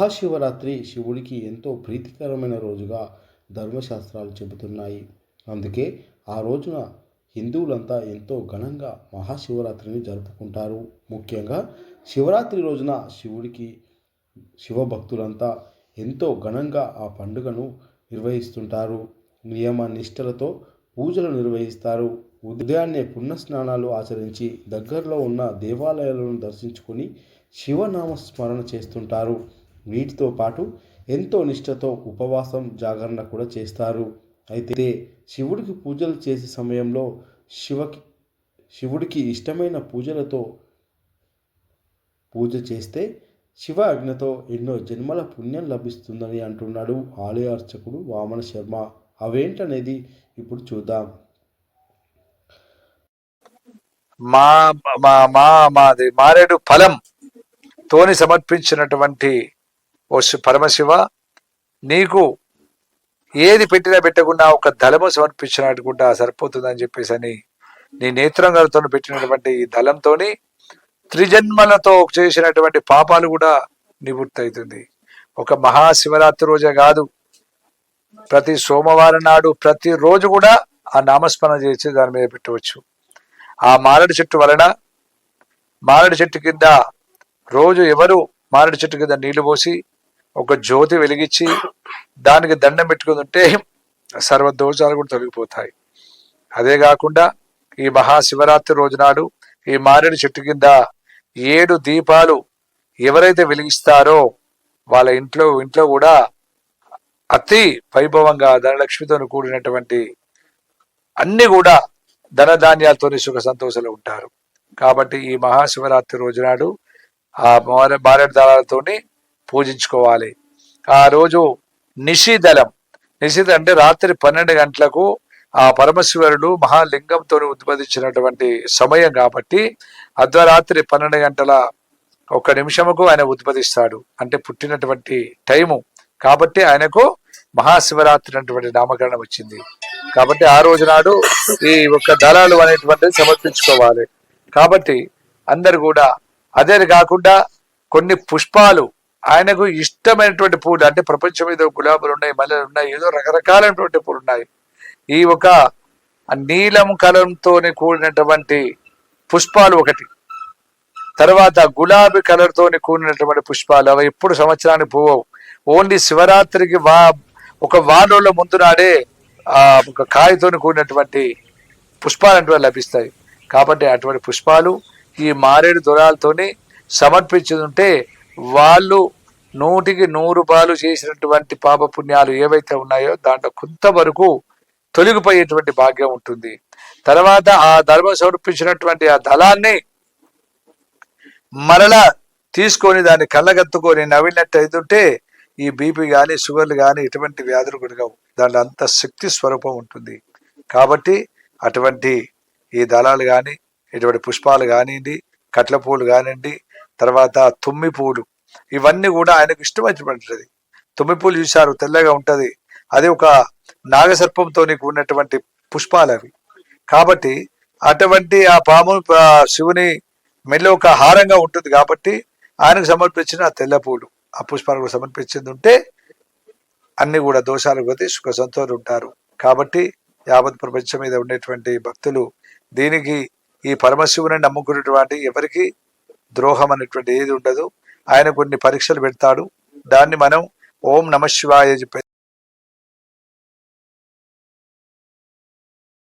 మహాశివరాత్రి శివుడికి ఎంతో ప్రీతికరమైన రోజుగా ధర్మశాస్త్రాలు చెబుతున్నాయి. అందుకే ఆ రోజున హిందువులంతా ఎంతో ఘనంగా మహాశివరాత్రిని జరుపుకుంటారు. ముఖ్యంగా శివరాత్రి రోజున శివుడికి శివభక్తులంతా ఎంతో ఘనంగా ఆ పండుగను నిర్వహిస్తుంటారు. నియమ నిష్టలతో పూజలు నిర్వహిస్తారు. ఉదయాన్నే పుణ్యస్నానాలు ఆచరించి దగ్గరలో ఉన్న దేవాలయాలను దర్శించుకొని శివనామ స్మరణ చేస్తుంటారు. వీటితో పాటు ఎంతో నిష్టతో ఉపవాసం జాగరణ కూడా చేస్తారు. అయితే శివుడికి పూజలు చేసే సమయంలో శివకి శివుడికి ఇష్టమైన పూజలతో పూజ చేస్తే శివ అజ్ఞతో ఎన్నో జన్మల పుణ్యం లభిస్తుందని అంటున్నాడు ఆలయ అర్చకుడు వామన శర్మ. అవేంటనేది ఇప్పుడు చూద్దాం. మా మా మా మాది మారేడు ఫలం తోని సమర్పించినటువంటి ఓ శి- పరమశివ నీకు ఏది పెట్టినా పెట్టకుండా ఒక దళము సమర్పించినట్టుకుంటా సరిపోతుందని చెప్పేసి అని నీ నేత్రంగాలతో పెట్టినటువంటి ఈ దళంతోని త్రిజన్మలతో చేసినటువంటి పాపాలు కూడా నివృత్తి అవుతుంది ఒక మహాశివరాత్రి రోజే కాదు ప్రతి సోమవారం నాడు ప్రతి రోజు కూడా ఆ నామస్మరణ చేసి దాని మీద పెట్టవచ్చు. ఆ మారడి చెట్టు వలన మారడి చెట్టు కింద రోజు ఎవరు మారడి చెట్టు కింద నీళ్ళు పోసి ఒక జ్యోతి వెలిగించి దానికి దండం పెట్టుకుని ఉంటే సర్వ దోషాలు కూడా తొలగిపోతాయి. అదే కాకుండా ఈ మహాశివరాత్రి రోజు నాడు ఈ మారేడు చెట్టు కింద ఏడు దీపాలు ఎవరైతే వెలిగిస్తారో వాళ్ళ ఇంట్లో ఇంట్లో కూడా అతి వైభవంగా ధనలక్ష్మితో కూడినటువంటి అన్ని కూడా ధనధాన్యాలతో సుఖ సంతోషాలు ఉంటారు. కాబట్టి ఈ మహాశివరాత్రి రోజు నాడు ఆ మారేడు దళాలతోని పూజించుకోవాలి. ఆ రోజు నిషిదళం నిషిద అంటే రాత్రి పన్నెండు గంటలకు ఆ పరమశివరుడు మహాలింగంతో ఉద్భవించినటువంటి సమయం కాబట్టి అర్ధరాత్రి పన్నెండు గంటల ఒక నిమిషముకు ఆయన ఉద్భవిస్తాడు. అంటే పుట్టినటువంటి టైము. కాబట్టి ఆయనకు మహాశివరాత్రి అనేటువంటి నామకరణం వచ్చింది. కాబట్టి ఆ రోజు నాడు ఈ యొక్క దళాలు అనేటువంటిది సమర్పించుకోవాలి. కాబట్టి అందరు కూడా అదే కాకుండా కొన్ని పుష్పాలు ఆయనకు ఇష్టమైనటువంటి పూలు అంటే ప్రపంచం మీద గులాబీలు ఉన్నాయి మల్లెలు ఉన్నాయి ఏదో రకరకాలైనటువంటి పూలు ఉన్నాయి. ఈ ఒక నీలం కలంతో కూడినటువంటి పుష్పాలు ఒకటి. తర్వాత గులాబీ కలర్తో కూడినటువంటి పుష్పాలు అవి ఎప్పుడు సంవత్సరానికి పోవవు. ఓన్లీ శివరాత్రికి వా ఒక వారంలో ముందు నాడే ఆ ఒక కాయతో కూడినటువంటి పుష్పాలు అటువంటివి లభిస్తాయి. కాబట్టి అటువంటి పుష్పాలు ఈ మారేడు దొరాలతోని సమర్పించి ఉంటే వాళ్ళు నూటికి నూరు పాలు చేసినటువంటి పాప పుణ్యాలు ఏవైతే ఉన్నాయో దాంట్లో కొంతవరకు తొలగిపోయేటువంటి భాగ్యం ఉంటుంది. తర్వాత ఆ ధర్మం సమర్పించినటువంటి ఆ దళాన్ని మరలా తీసుకొని దాన్ని కళ్ళగత్తుకొని నవ్వినట్టు అవుతుంటే ఈ బీపీ కానీ షుగర్లు కానీ ఇటువంటి వ్యాధులు కలగవు దాంట్లో అంత శక్తి స్వరూపం ఉంటుంది. కాబట్టి అటువంటి ఈ దళాలు కానీ ఇటువంటి పుష్పాలు కానివ్వండి కట్ల పూలు కానివ్వండి తర్వాత తుమ్మి పూలు ఇవన్నీ కూడా ఆయనకు ఇష్టమైనటువంటిది. తుమ్మి పూలు చూశారు తెల్లగా ఉంటది. అది ఒక నాగసర్పంతో ఉన్నటువంటి పుష్పాలు అవి. కాబట్టి అటువంటి ఆ పాము శివుని మెల్లో ఒక హారంగా ఉంటుంది కాబట్టి ఆయనకు సమర్పించిన ఆ తెల్ల పూలు ఆ పుష్పాలకు సమర్పించింది ఉంటే అన్ని కూడా దోషాలు పోతే సుఖ సంతోలు ఉంటారు. కాబట్టి యావత్ ప్రపంచం మీద ఉండేటువంటి భక్తులు దీనికి ఈ పరమశివుని నమ్ముకున్నటువంటి ఎవరికి ద్రోహం అనేటువంటి ఏది ఉండదు. ఆయన కొన్ని పరీక్షలు పెడతాడు. దాన్ని మనం ఓం నమ శివాయ చెప్పే